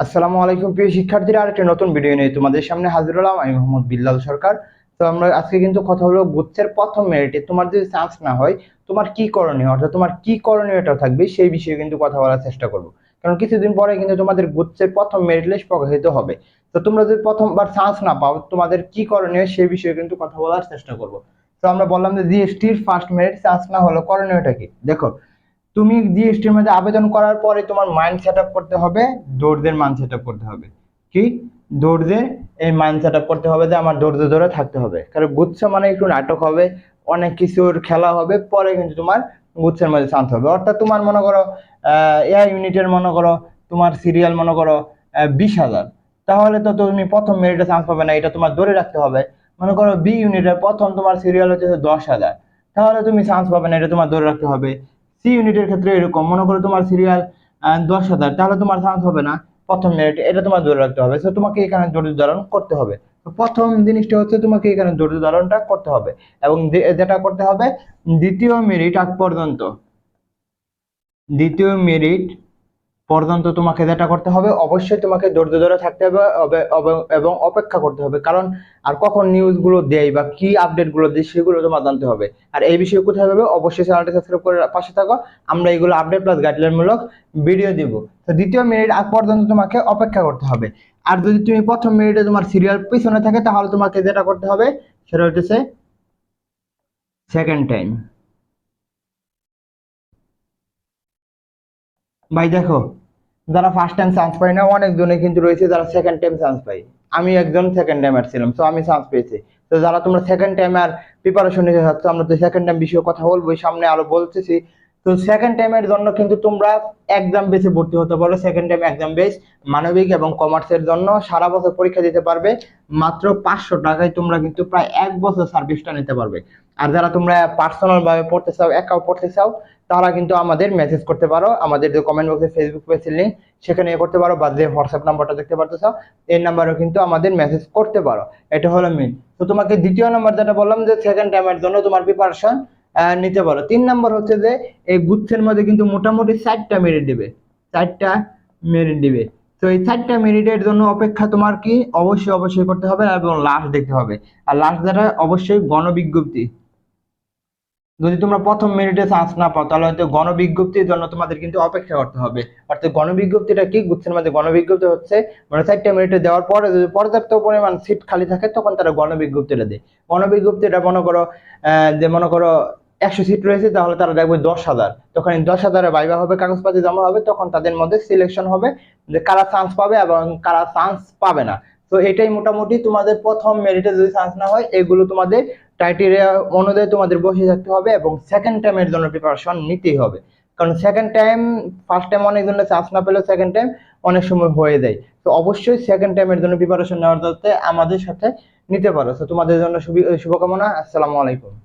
আসসালামু আলাইকুম, প্রিয় শিক্ষার্থীরা, আরেকটা নতুন ভিডিও নিয়ে তোমাদের সামনে হাজির হলাম। আমি মোহাম্মদ বিল্লাল সরকার। তো আমরা আজকে কিন্তু কথা হলো গুচ্ছের প্রথম মেরিটে তোমার যদি চান্স না হয়, তোমার কি করণীয়? অর্থাৎ তোমার কি করণীয়টা থাকবে সেই বিষয়ে কিন্তু কথা বলার চেষ্টা করব। কারণ কিছুদিন পরে কিন্তু তোমাদের গুচ্ছের প্রথম মেরিট লিস্ট প্রকাশিত হবে। তো তোমরা যদি প্রথমবার চান্স না পাও, তোমাদের কি করণীয় সেই বিষয়ে কিন্তু কথা বলার চেষ্টা করব। তো আমরা বললাম যে জিএসটির ফার্স্ট মেরিট চান্স না হলো করণীয়টা কি? দেখো তুমি জিএসটির মধ্যে আবেদন করার পরে তোমার মাইন্ড সেট আপ করতে হবে দৌড়দের মাইন্ড সেট আপ করতে হবে। কি? দৌড়দের এই মাইন্ড সেট আপ করতে হবে যে আমার দৌড় ধরে থাকতে হবে। কারণ গুচ্ছ মানে একটু নাটক হবে, অনেক কিছুর খেলা হবে, পরে কিন্তু তোমার গুচ্ছের মধ্যে চান্স হবে। অর্থাৎ তোমার মনে করো এআই ইউনিটের মনে করো, তোমার সিরিয়াল মনে করো বিশ হাজার। তাহলে তো তুমি প্রথম মেরিটে চান্স পাবে না, এটা তোমার ধরে রাখতে হবে। মনে করো বি ইউনিটের প্রথম তোমার সিরিয়াল হচ্ছে দশ হাজার। তাহলে তুমি চান্স পাবে না, এটা তোমার ধরে রাখতে হবে। সি ইউনিটের ক্ষেত্রে এরকম। মনে করো তোমার সিরিয়াল দশ হাজার, তাহলে তোমার চান্স হবে না। প্রথম মেরিট এটা তোমার ধরে রাখতে হবে। সো তোমাকে এখানে ধৈর্য ধারণ করতে হবে। প্রথম জিনিসটা হচ্ছে তোমাকে এখানে ধৈর্য ধারণটা করতে হবে। এবং যেটা করতে হবে, দ্বিতীয় মেরিট আজ পর্যন্ত, দ্বিতীয় মেরিট পর্যন্ত তোমাকে যেটা করতে হবে, অবশ্যই তোমাকে ধৈর্য ধরে থাকতে হবে এবং অপেক্ষা করতে হবে। কারণ আর কখন নিউজগুলো দেয় বা কি আপডেটগুলো দেয় সেগুলো তোমার জানতে হবে। আর এই বিষয়ে কোথায় পাবে, অবশ্যই চ্যানেলটি সাবস্ক্রাইব করে পাশে থাকো। আমরা এগুলো আপডেট প্লাস গাইডলাইনমূলক ভিডিও দিব। তো দ্বিতীয় মিনিট আগ পর্যন্ত তোমাকে অপেক্ষা করতে হবে। আর যদি তুমি প্রথম মিনিটে তোমার সিরিয়াল পিছনে থাকে, তাহলে তোমাকে যেটা করতে হবে, সেটা হচ্ছে সেকেন্ড টাইম ভাই, দেখো, যারা ফার্স্ট টাইম চান্স পাই না অনেকজনে কিন্তু রয়েছে যারা সেকেন্ড টাইম চান্স পাই আমি একজন সেকেন্ড টাইমার ছিলাম তো আমি চান্স পেয়েছি। তো যারা তোমরা সেকেন্ড টাইম আর প্রিপারেশন নিতে চাচ্ছ, আমরা তো সেকেন্ড টাইম বিষয়ে কথা বলব সামনে আরও বলতেছি। তো সেকেন্ড টাইমের জন্য কিন্তু তোমরা এক্সাম বেসে ভর্তি হতে পারো। সেকেন্ড টাইম এক্সাম বেস মানবিক এবং কমার্সের জন্য সারা বছর পরীক্ষা দিতে পারবে। মাত্র পাঁচশো টাকায় তোমরা কিন্তু প্রায় এক বছর সার্ভিসটা নিতে পারবে। আর যারা তোমরা পার্সোনাল ভাবে পড়তে চাও, একাও পড়তে চাও, তারা কিন্তু আমাদের মেসেজ করতে পারো। আমাদের যে কমেন্ট বক্সে ফেসবুক পেজের লিঙ্ক সেখানে এ করতে পারো বা যে হোয়াটসঅ্যাপ নাম্বারটা দেখতে পারতেছো এই নাম্বারেও কিন্তু আমাদের মেসেজ করতে পারো। এটা হলো মেন তো তোমাকে দ্বিতীয় নাম্বার যেটা বললাম যে সেকেন্ড টাইমের জন্য তোমার প্রিপারেশন নিতে পারো। তিন নাম্বার হচ্ছে যে, এই গুচ্ছের মধ্যে কিন্তু মোটামুটি চারটা মেরিট দিবে। চারটা মেরিট দিবে। তো এই চারটা মেরিটের জন্য অপেক্ষা তোমার কি? অবশ্যই অবশ্যই করতে হবে এবং লাস্ট দেখতে হবে। আর লাস্ট দ্বারা অবশ্যই গণবিজ্ঞপ্তি। যদি তোমরা প্রথম মিনিটে চান্স না পাও, তাহলে হয়তো গণবিজ্ঞপ্তির জন্য তোমাদের কিন্তু অপেক্ষা করতে হবে। অর্থাৎ গণবিজ্ঞপ্তিটা কি? গুচ্ছের মধ্যে গণবিজ্ঞপ্তি হচ্ছে মানে চারটা মেরিটে দেওয়ার পরে যদি পর্যাপ্ত পরিমাণ সিট খালি থাকে, তখন তারা গণবিজ্ঞপ্তিটা দেয়। গণবিজ্ঞপ্তিটা মনে করো যে মনে করো একশো সিট রয়েছে, তাহলে তারা দেখবে দশ হাজার। তখন দশ হাজারে বাইবা হবে, কাগজপাতি জমা হবে, তখন তাদের মধ্যে সিলেকশন হবে যে কারা চান্স পাবে এবং কারা চান্স পাবে না। তো এটাই মোটামুটি তোমাদের প্রথম মেরিটে যদি চান্স না হয়, এগুলো তোমাদের ক্রাইটেরিয়া অনুযায়ী তোমাদের বসে থাকতে হবে এবং সেকেন্ড টাইমের জন্য প্রিপারেশন নিতেই হবে। কারণ সেকেন্ড টাইম ফার্স্ট টাইম অনেক জন্য চান্স না পেলেও সেকেন্ড টাইম অনেক সময় হয়ে যায়। তো অবশ্যই সেকেন্ড টাইমের জন্য প্রিপারেশন নেওয়ার যাতে আমাদের সাথে নিতে পারো। তো তোমাদের জন্য শুভ- শুভকামনা, আসসালামু আলাইকুম।